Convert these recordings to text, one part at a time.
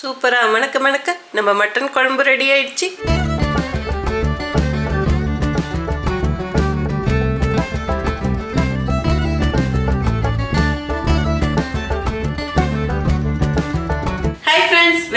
சூப்பரா. மணக்க மணக்க நம்ம மட்டன் குழம்பு ரெடி ஆயிடுச்சு.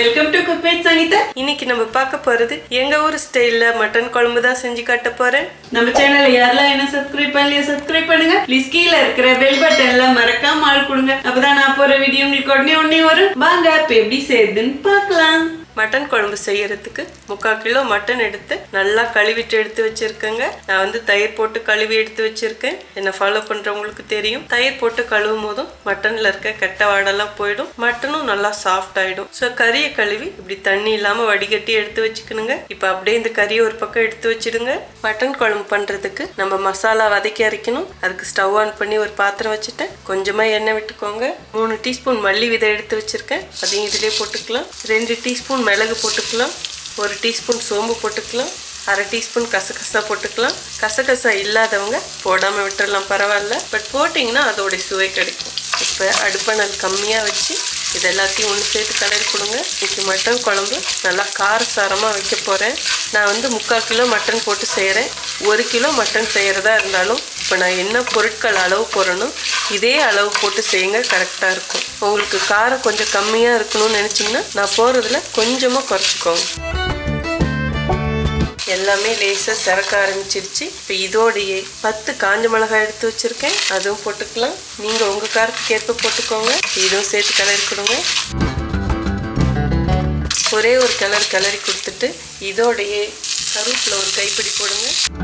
Welcome to cook with Sangeetha இன்னைக்கு நம்ம பார்க்க போறது எங்க ஊர் ஸ்டைல்ல மட்டன் குழம்பு தான் செஞ்சு காட்ட போறேன். நம்ம சேனல்ல யாரெல்லாம் என்ன சப்ஸ்கிரைப் பண்ணலையோ சப்ஸ்கிரைப் பண்ணுங்க. ப்ளீஸ் கீழே இருக்கிற பெல் பட்டன்ல மறக்காம ஆள் கொடுங்க. அப்பதான் நான் போற வீடியோ உங்களுக்கு உடனே உடனே வரும். வாங்க இப்ப எப்படி செய்யுதுன்னு பார்க்கலாம். மட்டன் குழம்பு செய்யறதுக்கு முக்கால் கிலோ மட்டன் எடுத்து நல்லா கழுவிட்டு எடுத்து வச்சிருக்கேங்க. நான் வந்து தயிர் போட்டு கழுவி எடுத்து வச்சிருக்கேன். என்னை ஃபாலோ பண்றவங்களுக்கு தெரியும். தயிர் போட்டு கழுவும் போதும் மட்டன்ல இருக்க கெட்ட வாடெல்லாம் போயிடும். மட்டனும் நல்லா சாஃப்ட் ஆயிடும். ஸோ கறியை கழுவி இப்படி தண்ணி இல்லாம வடிகட்டி எடுத்து வச்சுக்கணுங்க. இப்போ அப்படியே இந்த கறியை ஒரு பக்கம் எடுத்து வச்சிடுங்க. மட்டன் குழம்பு பண்றதுக்கு நம்ம மசாலா வதக்கி அரைக்கணும். அதுக்கு ஸ்டவ் ஆன் பண்ணி ஒரு பாத்திரம் வச்சுட்டேன். கொஞ்சமா எண்ணெய் விட்டுக்கோங்க. மூணு டீஸ்பூன் மல்லி விதை எடுத்து வச்சிருக்கேன். அதையும் இதிலே போட்டுக்கலாம். ரெண்டு டீஸ்பூன் மிளகு போட்டுக்கலாம். ஒரு டீஸ்பூன் சோம்பு போட்டுக்கலாம். அரை டீஸ்பூன் கசகசா போட்டுக்கலாம். கசகசா இல்லாதவங்க போடாமல் விட்டுடலாம் பரவாயில்ல. பட் போட்டிங்கன்னா அதோடைய சுவை கிடைக்கும். இப்போ அடுப்பணல் கம்மியாக வச்சு இது எல்லாத்தையும் ஒன்று சேர்த்து கலரி கொடுங்க. இன்னைக்கு மட்டன் குழம்பு நல்லா காரசாரமாக வைக்க போகிறேன் நான் வந்து முக்கால் கிலோ மட்டன் போட்டு செய்கிறேன் ஒரு கிலோ மட்டன் செய்கிறதா இருந்தாலும் இப்போ நான் என்ன பொருட்கள் அளவு போடணும் இதே அளவு போட்டு செய்யுங்க கரெக்டாக இருக்கும். உங்களுக்கு காரம் கொஞ்சம் கம்மியாக இருக்கணும்னு நினச்சிங்கன்னா நான் போடுறதுல கொஞ்சமாக குறைச்சிக்கோங்க. எல்லாமே லேசாக சிறக்க ஆரம்பிச்சிருச்சு. இப்போ இதோடையே பத்து காஞ்ச மிளகாய் எடுத்து வச்சுருக்கேன். அதுவும் போட்டுக்கலாம். நீங்கள் உங்கள் காரத்துக்கு ஏற்ப போட்டுக்கோங்க. இதுவும் சேர்த்து கலரி கொடுங்க. ஒரே ஒரு கலர் கலரி கொடுத்துட்டு இதோடையே கருவேப்பில் ஒரு கைப்பிடி போடுங்க.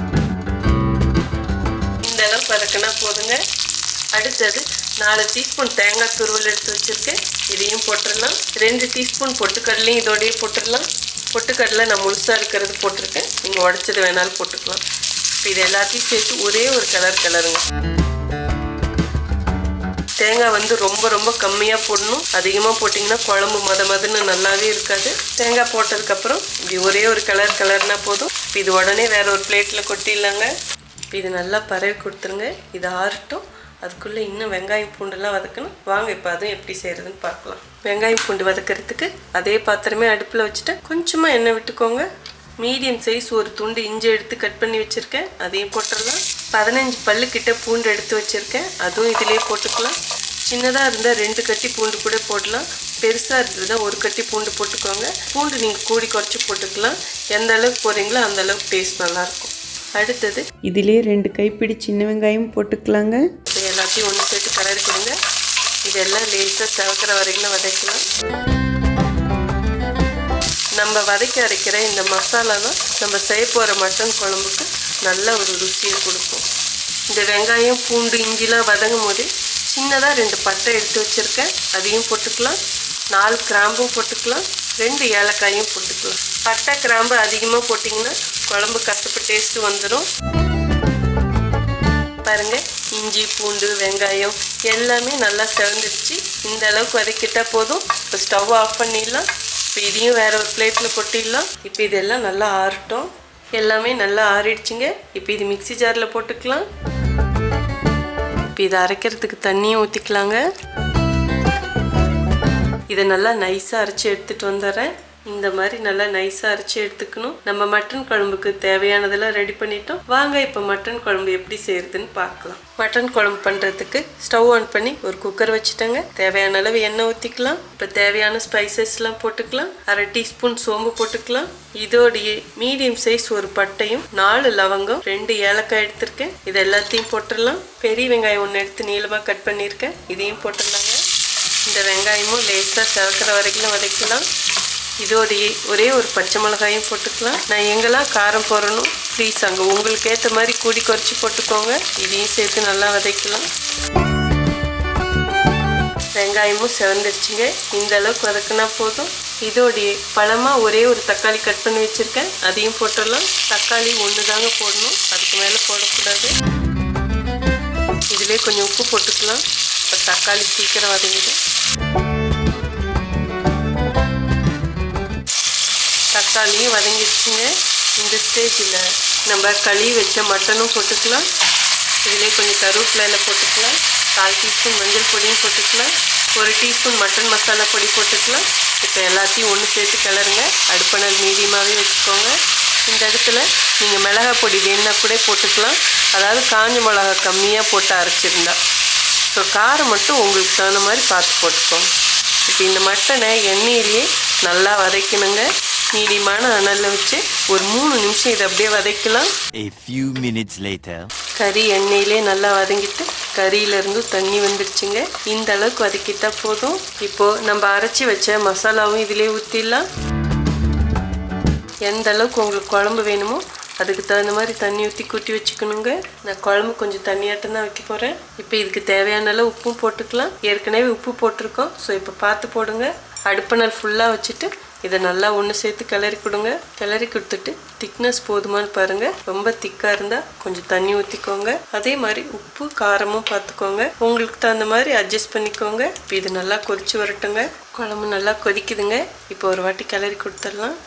இந்த அளவுக்கு வதக்கினா போதுங்க. அடுத்தது நாலு டீஸ்பூன் தேங்காய் துருவல் எடுத்து வச்சுருக்கேன். இதையும் போட்டுடலாம். ரெண்டு டீஸ்பூன் பொட்டுக்கடலையும் இதோடையே போட்டுடலாம். பொட்டுக்கடலை நான் முழுசாக இருக்கிறது போட்டிருக்கேன். நீங்கள் உடச்சது வேணாலும் போட்டுக்கலாம். இப்போ இது எல்லாத்தையும் சேர்த்து ஒரே ஒரு கலர் கலருங்க தேங்காய் வந்து ரொம்ப ரொம்ப கம்மியாக போடணும். அதிகமாக போட்டிங்கன்னா குழம்பு மத மதன்னு நல்லாவே இருக்காது. தேங்காய் போட்டதுக்கப்புறம் இப்படி ஒரே ஒரு கலர் கலர்னால் போதும். இப்போ இது உடனே வேற ஒரு பிளேட்டில் கொட்டிடலாங்க. இப்போ இது நல்லா பரவி கொடுத்துருங்க. இது ஆறட்டும். அதுக்குள்ளே இன்னும் வெங்காயம் பூண்டுலாம் வதக்கணும். வாங்க இப்போ அதுவும் எப்படி செய்கிறதுன்னு பார்க்கலாம். வெங்காயம் பூண்டு வதக்கிறதுக்கு அதே பாத்திரமே அடுப்பில் வச்சுட்டு கொஞ்சமாக எண்ணெய் விட்டுக்கோங்க. மீடியம் சைஸ் ஒரு துண்டு இஞ்சி எடுத்து கட் பண்ணி வச்சுருக்கேன். அதையும் போட்டுடலாம். பதினஞ்சு பல்லுக்கிட்ட பூண்டு எடுத்து வச்சுருக்கேன். அதுவும் இதிலே போட்டுக்கலாம். சின்னதாக இருந்தால் ரெண்டு கட்டி பூண்டு கூட போடலாம். பெருசாக இருந்ததுன்னா ஒரு கட்டி பூண்டு போட்டுக்கோங்க. பூண்டு நீங்கள் கூடி குறைச்சி போட்டுக்கலாம். எந்த அளவுக்கு போகிறீங்களோ அந்த அளவுக்கு டேஸ்ட் நல்லாயிருக்கும் அடுத்தது. இதிலே ரெண்டு கைப்பிடி சின்ன வெங்காயம் போட்டுக்கலாங்க. இது எல்லாத்தையும் ஒன்று சேர்த்து கலரி கொடுங்க இதெல்லாம் லேசாக செவக்கிற வரைக்கும் வதக்கலாம் நம்ம வதக்கி அரைக்கிற இந்த மசாலா தான் நம்ம செய்ய போகிற மட்டன் குழம்புக்கு நல்ல ஒரு ருசியை கொடுக்கும். இந்த வெங்காயம் பூண்டு இஞ்சிலாம் வதங்கும் போது சின்னதாக ரெண்டு பட்டை எடுத்து வச்சுருக்கேன். அதையும் போட்டுக்கலாம். நாலு கிராம்பும் போட்டுக்கலாம். ரெண்டு ஏலக்காயும் போட்டுக்கலாம் பட்டை கிராம்பு அதிகமாக போட்டிங்கன்னா குழம்பு கசப்பு டேஸ்ட்டு வந்துடும் பாருங்க இஞ்சி பூண்டு வெங்காயம் எல்லாமே நல்லா செவந்துருச்சு. இந்த அளவுக்கு வதக்கிட்டால் போதும். இப்போ ஸ்டவ் ஆஃப் பண்ணிடலாம். இப்போ இதையும் வேறு ஒரு பிளேட்டில் கொட்டிடலாம். இப்போ இதெல்லாம் நல்லா ஆறட்டும். எல்லாமே நல்லா ஆறிடுச்சுங்க. இப்போ இது மிக்ஸி ஜாரில் போட்டுக்கலாம். இப்போ இதை அரைக்கிறதுக்கு தண்ணியும் ஊற்றிக்கலாங்க இதை நல்லா நைஸாக அரைச்சி எடுத்துகிட்டு வந்துடுறேன். இந்த மாதிரி நல்லா நைஸாக அரைச்சி எடுத்துக்கணும். நம்ம மட்டன் குழம்புக்கு தேவையானதெல்லாம் ரெடி பண்ணிட்டோம். வாங்க இப்போ மட்டன் குழம்பு எப்படி செய்யறதுன்னு பார்க்கலாம். மட்டன் குழம்பு பண்ணுறதுக்கு ஸ்டவ் ஆன் பண்ணி ஒரு குக்கர் வச்சுட்டேங்க. தேவையான அளவு எண்ணெய் ஊற்றிக்கலாம் இப்போ தேவையான ஸ்பைசஸ்லாம் போட்டுக்கலாம். அரை டீஸ்பூன் சோம்பு போட்டுக்கலாம். இதோடையே மீடியம் சைஸ் ஒரு பட்டையும் நாலு லவங்கம் ரெண்டு ஏலக்காய் எடுத்திருக்கேன். இது எல்லாத்தையும் போட்டுடலாம். பெரிய வெங்காயம் ஒன்று எடுத்து நீளமாக கட் பண்ணியிருக்கேன். இதையும் போட்டுடலாம் இந்த வெங்காயமும் லேசாக செவக்கிற வரைக்கும் வதக்கலாம் இதோடையே ஒரே ஒரு பச்சை மிளகாயும் போட்டுக்கலாம். நான் எங்கெல்லாம் காரம் போடணும் ப்ளீஸ் அங்கே உங்களுக்கு ஏற்ற மாதிரி கூடி குறைச்சி போட்டுக்கோங்க. இதையும் சேர்த்து நல்லா வதக்கலாம். வெங்காயமும் செவந்துருச்சுங்க. இந்த அளவுக்கு வதக்குனா போதும். இதோடையே பழமாக ஒரே ஒரு தக்காளி கட் பண்ணி வச்சுருக்கேன். அதையும் போட்டுடலாம். தக்காளி ஒன்று தாங்க போடணும். அதுக்கு மேலே போடக்கூடாது. இதிலே கொஞ்சம் உப்பு போட்டுக்கலாம். தக்காளி சீக்கிரம் வதங்கிடும் தக்காளியும் வதங்கிடுச்சுங்க. இந்த ஸ்டேஜில் நம்ம களி வச்ச மட்டனும் போட்டுக்கலாம். இதிலே கொஞ்சம் கருவேப்பிலையில் போட்டுக்கலாம். கால் டீஸ்பூன் மஞ்சள் பொடியும் போட்டுக்கலாம். ஒரு டீஸ்பூன் மட்டன் மசாலா பொடி போட்டுக்கலாம். இப்போ எல்லாத்தையும் ஒன்று சேர்த்து கிளறுங்க. அடுப்பணல் மீடியமாகவே வச்சுக்கோங்க. இந்த இடத்துல நீங்கள் மிளகா பொடி வேணுன்னா கூட போட்டுக்கலாம். அதாவது காஞ்ச மிளகா கம்மியாக போட்டு அரைச்சிருந்தா. ஸோ காரம் மட்டும் உங்களுக்கு தகுந்த மாதிரி பார்த்து போட்டுக்கோங்க. இப்போ இந்த மட்டனை எண்ணெயிலேயே நல்லா வதக்கணுங்க. மீடியமான அனலில் வச்சு ஒரு மூணு நிமிஷம் இதை அப்படியே வதக்கலாம். A few minutes later. கறி எண்ணெயிலே நல்லா வதங்கிட்டு கறியிலேருந்து தண்ணி வந்துடுச்சுங்க இந்த அளவுக்கு வதக்கிட்டா போதும். இப்போது நம்ம அரைச்சி வச்ச மசாலாவும் இதிலே ஊற்றிடலாம் எந்த அளவுக்கு உங்களுக்கு குழம்பு வேணுமோ அதுக்கு தகுந்த மாதிரி தண்ணி ஊற்றி கூட்டி வச்சுக்கணுங்க. நான் குழம்பு கொஞ்சம் தண்ணியாட்டம் தான் வைக்க போகிறேன் இப்போ இதுக்கு தேவையான அளவு உப்பும் போட்டுக்கலாம். ஏற்கனவே உப்பு போட்டிருக்கோம். ஸோ இப்போ பார்த்து போடுங்க. அடுப்பணல் ஃபுல்லாக வச்சுட்டு இதை நல்லா ஒன்று சேர்த்து கிளறி கொடுங்க. கிளறி கொடுத்துட்டு திக்னஸ் போதுமான்னு பாருங்கள் ரொம்ப திக்காக இருந்தால் கொஞ்சம் தண்ணி ஊற்றிக்கோங்க அதே மாதிரி உப்பு காரமும் பார்த்துக்கோங்க. உங்களுக்கு தகுந்த மாதிரி அட்ஜஸ்ட் பண்ணிக்கோங்க. இப்போ இது நல்லா கொதிச்சு வரட்டுங்க. குழம்பு நல்லா கொதிக்குதுங்க. இப்போ ஒரு வாட்டி கிளறி கொடுத்துடலாம்.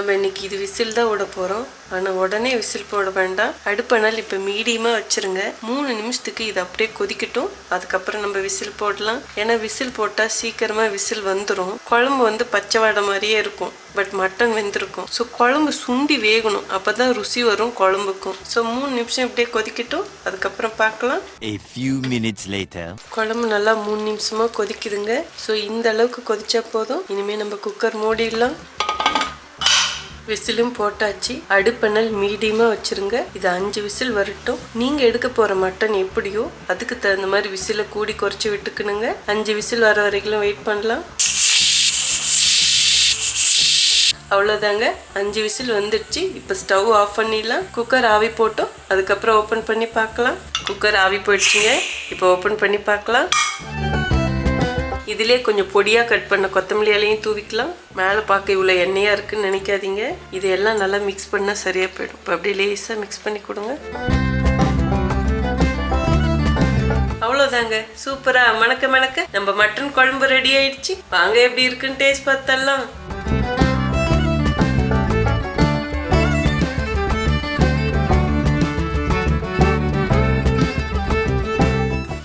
நம்ம இன்னைக்கு இது விசில் தான் விட போகிறோம் ஆனால் உடனே விசில் போட வேண்டாம். அடுப்பனால் இப்போ மீடியமாக வச்சுருங்க. மூணு நிமிஷத்துக்கு இது அப்படியே கொதிக்கட்டும். அதுக்கப்புறம் நம்ம விசில் போடலாம். ஏன்னா விசில் போட்டால் சீக்கிரமாக விசில் வந்துடும் குழம்பு வந்து பச்சை வாடை மாதிரியே இருக்கும். பட் மட்டன் வெந்திருக்கும். ஸோ குழம்பு சுண்டி வேகணும். அப்போ தான் ருசி வரும் குழம்புக்கும். ஸோ மூணு நிமிஷம் இப்படியே கொதிக்கட்டும். அதுக்கப்புறம் பார்க்கலாம். A few minutes later. குழம்பு நல்லா மூணு நிமிஷமா கொதிக்குதுங்க. ஸோ இந்த அளவுக்கு கொதிச்சா போதும். இனிமேல் நம்ம குக்கர் மூடிடலாம். விசிலும் போட்டாச்சு. அடுப்பணல் மீடியமாக வச்சிருங்க. இது அஞ்சு விசில் வரட்டும். நீங்கள் எடுக்க போகிற மட்டன் எப்படியோ அதுக்கு தகுந்த மாதிரி விசிலை கூடி குறைச்சி விட்டுக்கணுங்க. அஞ்சு விசில் வர வரைக்கும் வெயிட் பண்ணலாம். அவ்வளோதாங்க அஞ்சு விசில் வந்துடுச்சு. இப்போ ஸ்டவ் ஆஃப் பண்ணிடலாம். குக்கர் ஆவி போட்டோம். அதுக்கப்புறம் ஓப்பன் பண்ணி பார்க்கலாம். குக்கர் ஆவி போயிடுச்சுங்க. இப்போ ஓப்பன் பண்ணி பார்க்கலாம். இதிலே கொஞ்சம் பொடியாக கட் பண்ண கொத்தமல்லி இலையும் தூவிக்கலாம். மேலே பார்க்க இவ்வளோ எண்ணெயாக இருக்குன்னு நினைக்காதீங்க. இதையெல்லாம் நல்லா மிக்ஸ் பண்ணால் சரியாக போயிடும். இப்போ அப்படியே லேஸாக மிக்ஸ் பண்ணி கொடுங்க. அவ்வளோதாங்க சூப்பராக மணக்க மணக்க. நம்ம மட்டன் குழம்பு ரெடி ஆயிடுச்சு. வாங்க எப்படி இருக்குன்னு டேஸ்ட் பார்த்தலாம்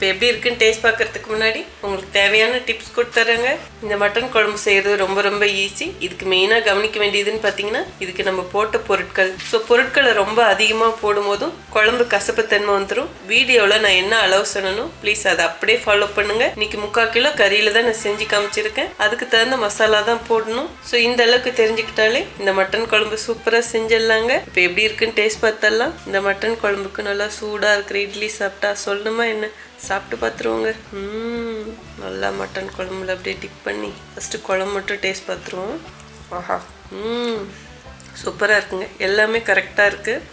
இப்போ எப்படி இருக்குன்னு டேஸ்ட் பார்க்கறதுக்கு முன்னாடி உங்களுக்கு தேவையான டிப்ஸ் கொடுத்துறேங்க இந்த மட்டன் குழம்பு செய்கிறது ரொம்ப ரொம்ப ஈஸி இதுக்கு மெயினாக கவனிக்க வேண்டியதுன்னு பார்த்தீங்கன்னா இதுக்கு நம்ம போட்ட பொருட்கள். ஸோ பொருட்களை ரொம்ப அதிகமாக போடும்போதும் குழம்பு கசப்புத்தன்மை வந்துடும் வீடியோவில் நான் என்ன அளவு சொன்னனும் ப்ளீஸ் அதை அப்படியே ஃபாலோ பண்ணுங்க. இன்னைக்கு முக்கால் கிலோ கறியில் தான் நான் செஞ்சு காமிச்சிருக்கேன். அதுக்கு தகுந்த மசாலா தான் போடணும். ஸோ இந்த அளவுக்கு தெரிஞ்சுக்கிட்டாலே இந்த மட்டன் குழம்பு சூப்பராக செஞ்சிடலாங்க. இப்போ எப்படி இருக்குன்னு டேஸ்ட் பார்த்தலாம் இந்த மட்டன் குழம்புக்கு நல்லா சூடாக இருக்கிற இட்லி சாப்பிட்டா சொல்லணுமா என்ன? சாப்பிட்டு பார்த்துருவோங்க. ம் நல்லா மட்டன் குழம்புல அப்படியே டிப் பண்ணி ஃபஸ்ட்டு குழம்பு மட்டும் டேஸ்ட் பார்த்துருவோம். ஆஹா ம் சூப்பராக இருக்குங்க. எல்லாமே கரெக்டாக இருக்குது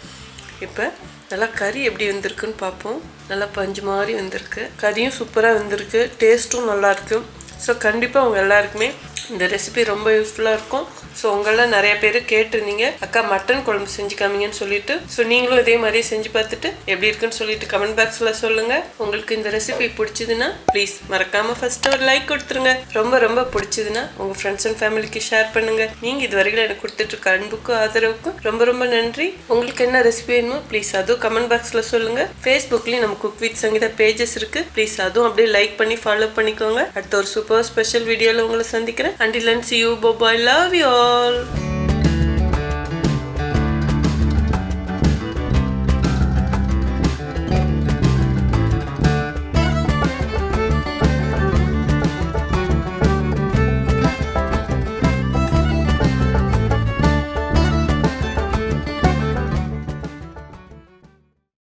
இப்போ நல்லா கறி எப்படி வந்திருக்குன்னு பார்ப்போம். நல்லா பஞ்சு மாதிரி வந்திருக்கு. கறியும் சூப்பராக வந்திருக்கு. டேஸ்ட்டும் நல்லாயிருக்கு ஸோ கண்டிப்பாக அவங்க எல்லாருக்குமே இந்த ரெசிபி ரொம்ப யூஸ்ஃபுல்லாக இருக்கும். ஸோ உங்கள நிறைய பேர் கேட்டிருந்தீங்க. அக்கா மட்டன் குழம்பு செஞ்சு காமிங்கன்னு சொல்லிட்டு. ஸோ நீங்களும் இதே மாதிரியே செஞ்சு பார்த்துட்டு எப்படி இருக்குன்னு சொல்லிட்டு கமெண்ட் பாக்ஸில் சொல்லுங்கள் உங்களுக்கு இந்த ரெசிபி பிடிச்சதுன்னா ப்ளீஸ் மறக்காமல் ஃபஸ்ட்டு ஒரு லைக் கொடுத்துருங்க. ரொம்ப ரொம்ப பிடிச்சதுன்னா உங்கள் ஃப்ரெண்ட்ஸ் அண்ட் ஃபேமிலிக்கு ஷேர் பண்ணுங்கள் நீங்கள் இது வரைக்கும் எனக்கு கொடுத்துட்டு அன்புக்கும் ஆதரவுக்கும் ரொம்ப ரொம்ப நன்றி. உங்களுக்கு என்ன ரெசிபி வேணுமோ ப்ளீஸ் அதுவும் கமெண்ட் பாக்ஸில் சொல்லுங்கள் ஃபேஸ்புக்லேயும் நம்ம குக் வித் சங்கீதா பேஜஸ் இருக்குது ப்ளீஸ் அதுவும் அப்படியே லைக் பண்ணி ஃபாலோ பண்ணிக்கோங்க. அடுத்த ஒரு சூப்பர் ஸ்பெஷல் வீடியோவில் உங்களை சந்திக்கிறேன். Until then, see you. Bye bye. Love you all.